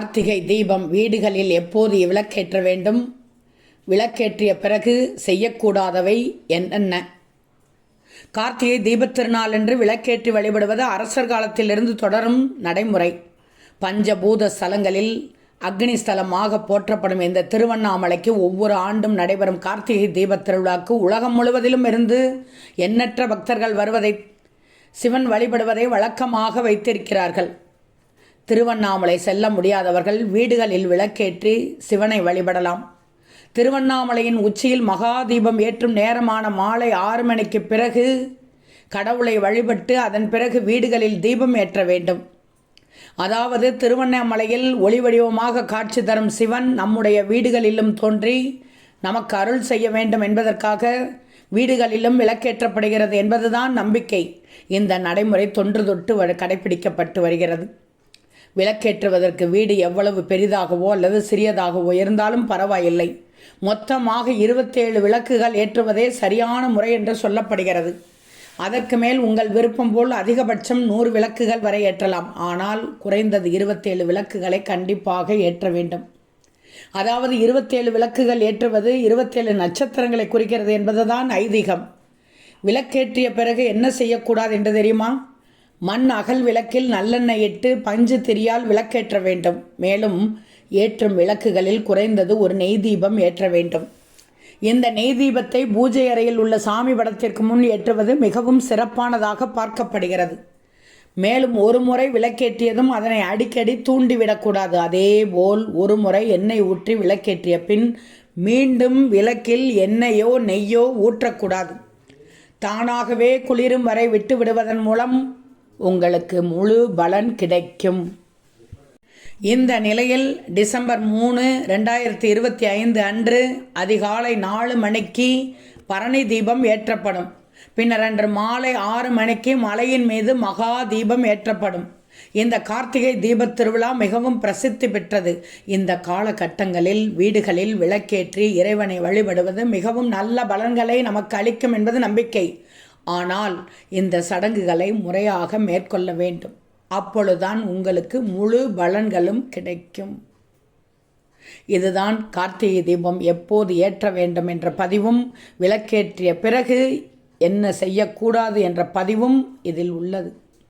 கார்த்திகை தீபம் வீடுகளில் எப்போது விளக்கேற்ற வேண்டும்? விளக்கேற்றிய பிறகு செய்யக்கூடாதவை என்னென்ன? கார்த்திகை தீபத் திருநாளன்று விளக்கேற்றி வழிபடுவது அரசர் காலத்திலிருந்து தொடரும் நடைமுறை. பஞ்சபூத ஸ்தலங்களில் அக்னி ஸ்தலமாக போற்றப்படும் இந்த திருவண்ணாமலைக்கு ஒவ்வொரு ஆண்டும் நடைபெறும் கார்த்திகை தீபத் திருவிழாக்கு உலகம் முழுவதிலும் இருந்து எண்ணற்ற பக்தர்கள் வருவதை சிவன் வழிபடுவதை வழக்கமாக வைத்திருக்கிறார்கள். திருவண்ணாமலை செல்ல முடியாதவர்கள் வீடுகளில் விளக்கேற்றி சிவனை வழிபடலாம். திருவண்ணாமலையின் உச்சியில் மகாதீபம் ஏற்றும் நேரமான மாலை ஆறு மணிக்கு பிறகு கடவுளை வழிபட்டு அதன் பிறகு வீடுகளில் தீபம் ஏற்ற வேண்டும். அதாவது திருவண்ணாமலையில் ஒளி வடிவமாக காட்சி தரும் சிவன் நம்முடைய வீடுகளிலும் தோன்றி நமக்கு அருள் செய்ய வேண்டும் என்பதற்காக வீடுகளிலும் விளக்கேற்றப்படுகிறது என்பதுதான் நம்பிக்கை. இந்த நடைமுறை தொன்று தொட்டு வ- கடைபிடிக்கப்பட்டு வருகிறது. விளக்கேற்றுவதற்கு வீடு எவ்வளவு பெரிதாகவோ அல்லது சிறியதாகவோ இருந்தாலும் பரவாயில்லை. மொத்தமாக இருபத்தேழு விளக்குகள் ஏற்றுவதே சரியான முறை என்று சொல்லப்படுகிறது. அதற்கு மேல் உங்கள் விருப்பம் போல் அதிகபட்சம் நூறு விளக்குகள் வரை ஏற்றலாம். ஆனால் குறைந்தது இருபத்தேழு விளக்குகளை கண்டிப்பாக ஏற்ற வேண்டும். அதாவது இருபத்தேழு விளக்குகள் ஏற்றுவது இருபத்தேழு நட்சத்திரங்களை குறிக்கிறது என்பதுதான் ஐதீகம். விளக்கேற்றிய பிறகு என்ன செய்யக்கூடாது என்று தெரியுமா? மண் அகல் விளக்கில் நல்லெண்ணெய் இட்டு பஞ்சு திரியால் விளக்கேற்ற வேண்டும். மேலும் ஏற்றும் விளக்குகளில் குறைந்தது ஒரு நெய் தீபம் ஏற்ற வேண்டும். இந்த நெய் தீபத்தை பூஜை அறையில் உள்ள சாமி படத்திற்கு முன் ஏற்றுவது மிகவும் சிறப்பானதாக பார்க்கப்படுகிறது. மேலும் ஒரு முறை விளக்கேற்றியதும் அதனை அடிக்கடி தூண்டிவிடக்கூடாது. அதேபோல் ஒரு முறை எண்ணெய் ஊற்றி விளக்கேற்றிய பின் மீண்டும் விளக்கில் எண்ணெயோ நெய்யோ ஊற்றக்கூடாது. தானாகவே குளிரும் வரை விட்டு விடுவதன் மூலம் உங்களுக்கு முழு பலன் கிடைக்கும். இந்த நிலையில் டிசம்பர் மூணு ரெண்டாயிரத்தி இருபத்தி ஐந்து அன்று அதிகாலை நாலு மணிக்கு பரணி தீபம் ஏற்றப்படும். பின்னர் அன்று மாலை ஆறு மணிக்கு மலையின் மீது மகா தீபம் ஏற்றப்படும். இந்த கார்த்திகை தீபத் திருவிழா மிகவும் பிரசித்தி பெற்றது. இந்த காலகட்டங்களில் வீடுகளில் விளக்கேற்றி இறைவனை வழிபடுவது மிகவும் நல்ல பலன்களை நமக்கு அளிக்கும் என்பது நம்பிக்கை. ஆனால் இந்த சடங்குகளை முறையாக மேற்கொள்ள வேண்டும். அப்பொழுதுதான் உங்களுக்கு முழு பலன்களும் கிடைக்கும். இதுதான் கார்த்திகை தீபம் எப்போது ஏற்ற வேண்டும் என்ற பதிவும் விளக்கேற்றிய பிறகு என்ன செய்யக்கூடாது என்ற பதிவும் இதில் உள்ளது.